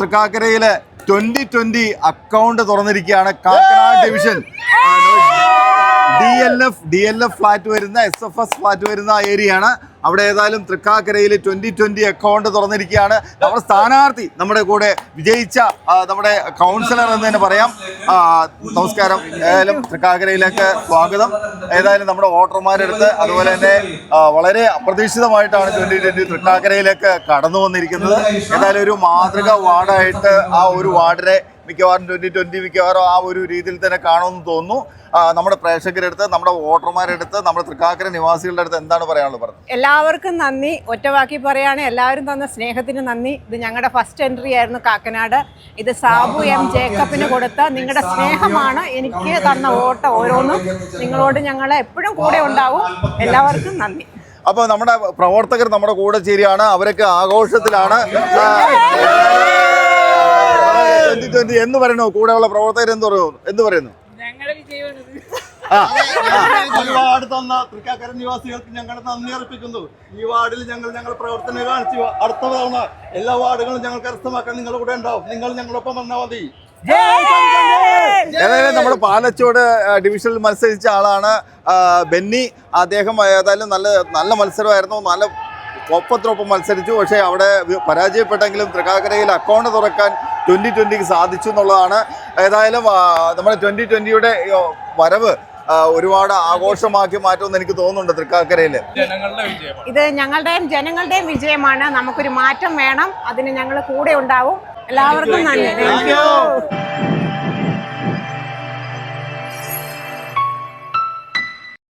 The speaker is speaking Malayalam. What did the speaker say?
തൃക്കാക്കരയിലെ twenty twenty account തുറന്നിരിക്കുകയാണ്. Kakkanad division D L F D L F flat വരുന്ന എസ് എഫ് എസ് ഫ്ലാറ്റ് വരുന്ന ഏരിയയാണ് അവിടെ ഏതായാലും തൃക്കാക്കരയിൽ ട്വന്റി ട്വന്റി അക്കൗണ്ട് തുറന്നിരിക്കുകയാണ്. നമ്മുടെ സ്ഥാനാർത്ഥി നമ്മുടെ കൂടെ വിജയിച്ച നമ്മുടെ കൗൺസിലർ എന്ന് തന്നെ പറയാം. നമസ്കാരം. ഏതായാലും തൃക്കാക്കരയിലേക്ക് സ്വാഗതം. ഏതായാലും നമ്മുടെ വോട്ടർമാരുടെ അടുത്ത് അതുപോലെ തന്നെ വളരെ അപ്രതീക്ഷിതമായിട്ടാണ് ട്വന്റി ട്വന്റി തൃക്കാക്കരയിലേക്ക് കടന്നു വന്നിരിക്കുന്നത്. ഏതായാലും ഒരു മാതൃക വാർഡായിട്ട് ആ ഒരു വാർഡിനെ മിക്കവാറും ട്വന്റി ട്വന്റി മിക്കവാറും ആ ഒരു രീതിയിൽ തന്നെ കാണുമെന്ന് തോന്നുന്നു. നമ്മുടെ പ്രേക്ഷകരെടുത്ത് നമ്മുടെ വോട്ടർമാരെടുത്ത് നമ്മുടെ തൃക്കാക്കര നിവാസികളുടെ അടുത്ത് എന്താണ് പറയാനുള്ളത്? പറഞ്ഞത് എല്ലാവർക്കും നന്ദി. ഒറ്റവാക്കി പറയാണ് എല്ലാവരും തന്ന സ്നേഹത്തിന് നന്ദി. ഇത് ഞങ്ങളുടെ ഫസ്റ്റ് എൻട്രി ആയിരുന്നു കാക്കനാട്. ഇത് സാബു എം ജേക്കബിന് കൊടുത്ത നിങ്ങളുടെ സ്നേഹമാണ് എനിക്ക് തന്ന ഓട്ടം ഓരോന്നും. നിങ്ങളോട് ഞങ്ങൾ എപ്പോഴും കൂടെ ഉണ്ടാവും. എല്ലാവർക്കും നന്ദി. അപ്പോൾ നമ്മുടെ പ്രവർത്തകർ നമ്മുടെ കൂടെ ചേരുകയാണ്. അവരൊക്കെ ആഘോഷത്തിലാണ്. ട്വന്റി ട്വന്റി എന്ന് പറയുന്നു. കൂടെയുള്ള പ്രവർത്തകർ എന്ത് പറയുന്നു എന്ത് പറയുന്നു? വാർഡ് തന്ന തൃക്കാക്കര നിവാസികൾക്ക് ഞങ്ങൾ നന്ദി അർപ്പിക്കുന്നു. ഈ വാർഡിൽ ഞങ്ങൾ ഞങ്ങൾ പ്രവർത്തനം കാണിച്ചു. അടുത്ത തവണ എല്ലാ വാർഡുകളും ഞങ്ങൾ കരസ്ഥമാക്കാൻ നിങ്ങളുടെ കൂടെ ഉണ്ടാവും. നിങ്ങൾ ഞങ്ങളൊപ്പം വന്നാൽ മതി. ഏതായാലും നമ്മൾ പാലച്ചോട് ഡിവിഷനിൽ മത്സരിച്ച ആളാണ് ബെന്നി. അദ്ദേഹം ഏതായാലും നല്ല നല്ല മത്സരമായിരുന്നു. നല്ല ഒപ്പത്തിനൊപ്പം മത്സരിച്ചു. പക്ഷേ അവിടെ പരാജയപ്പെട്ടെങ്കിലും തൃക്കാക്കരയിൽ അക്കൗണ്ട് തുറക്കാൻ ട്വന്റി ട്വന്റിക്ക് സാധിച്ചു എന്നുള്ളതാണ്. ഏതായാലും നമ്മുടെ ട്വന്റി ട്വന്റിയുടെ വരവ് ഒരുപാട് ആഘോഷമാക്കി മാറ്റുമെന്ന് എനിക്ക് തോന്നുന്നുണ്ട് തൃക്കാക്കരയിൽ ജനങ്ങളുടെ വിജയമാണ്. ഇത് ഞങ്ങളുടെയും ജനങ്ങളുടെയും വിജയമാണ്. നമുക്കൊരു മാറ്റം വേണം. അതിന് ഞങ്ങൾ കൂടെ ഉണ്ടാവും. എല്ലാവർക്കും നന്ദി. Thank you